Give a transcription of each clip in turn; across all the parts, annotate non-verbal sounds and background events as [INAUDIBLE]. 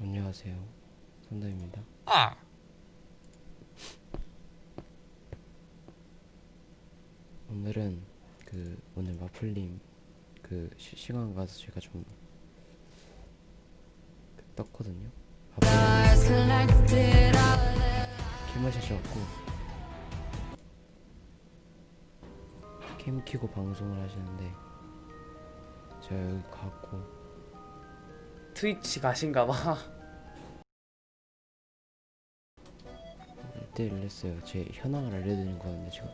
안녕하세요. 선다입니다. 오늘은 그 오늘 마플님 그 실시간 가서 제가 좀 그 떴거든요. 캠하셔갖고 캠 키고 방송을 하시는데 제가 여기 갔고 트위치 가신가 봐. 1대1을 했어요. 제 현황을 알려드리는 거였는데 지금.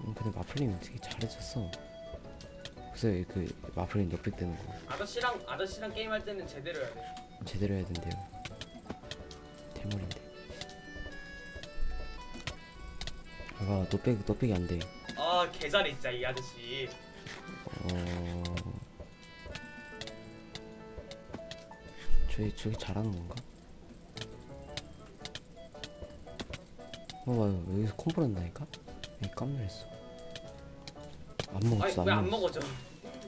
음, 근데 마플님 되게 잘해줬어. 그래서 그 마플님 역백 되는 거 아저씨랑 아저씨랑 게임할 때는 제대로 해야 돼. 제대로 해야 된대요. 대물인데. 아가 노백 노백이 안 돼. 아 개잘해 진짜 이 아저씨. 어. 저기 저기 잘하는 건가? 어, 봐 여기서 콤보 한다니까? 여기 깜놀했어. 안 아니 먹었어, 왜안안 먹었어. 먹어져?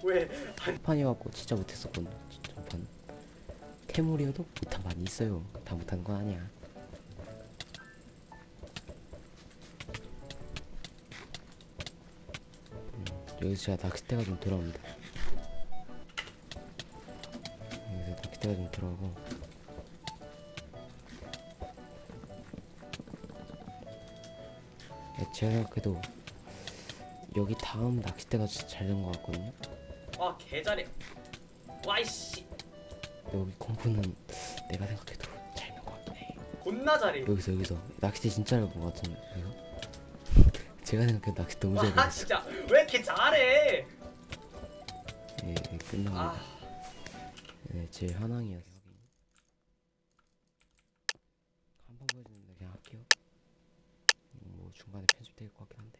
왜? 판이갖고 진짜 못했었거든. 진짜 판. 태물이어도 못한 많이 있어요. 다 못한 거 아니야. 음, 여기서 제가 낚싯대가 좀 돌아옵니다. 여기서 낚싯대가 좀 돌아오고. 야, 제가 그래도 여기 다음 낚싯대가 진짜 잘된 것 같거든요. 와 개잘해. 와이씨 여기 공부는 내가 생각해도 잘 된 것 같긴 해. 존나 잘해. 여기서 여기서 낚싯대 진짜 잘 본 것 같은데 이거? [LAUGHS] 제가 생각해도 낚싯대 너무 잘 와. 진짜 왜 이렇게 잘해? 예, 예 끝납니다. 아 네, 제 현황이어서 한번 보여주는데 그냥 할게요. 뭐 중간에 편집될 것 같긴 한데.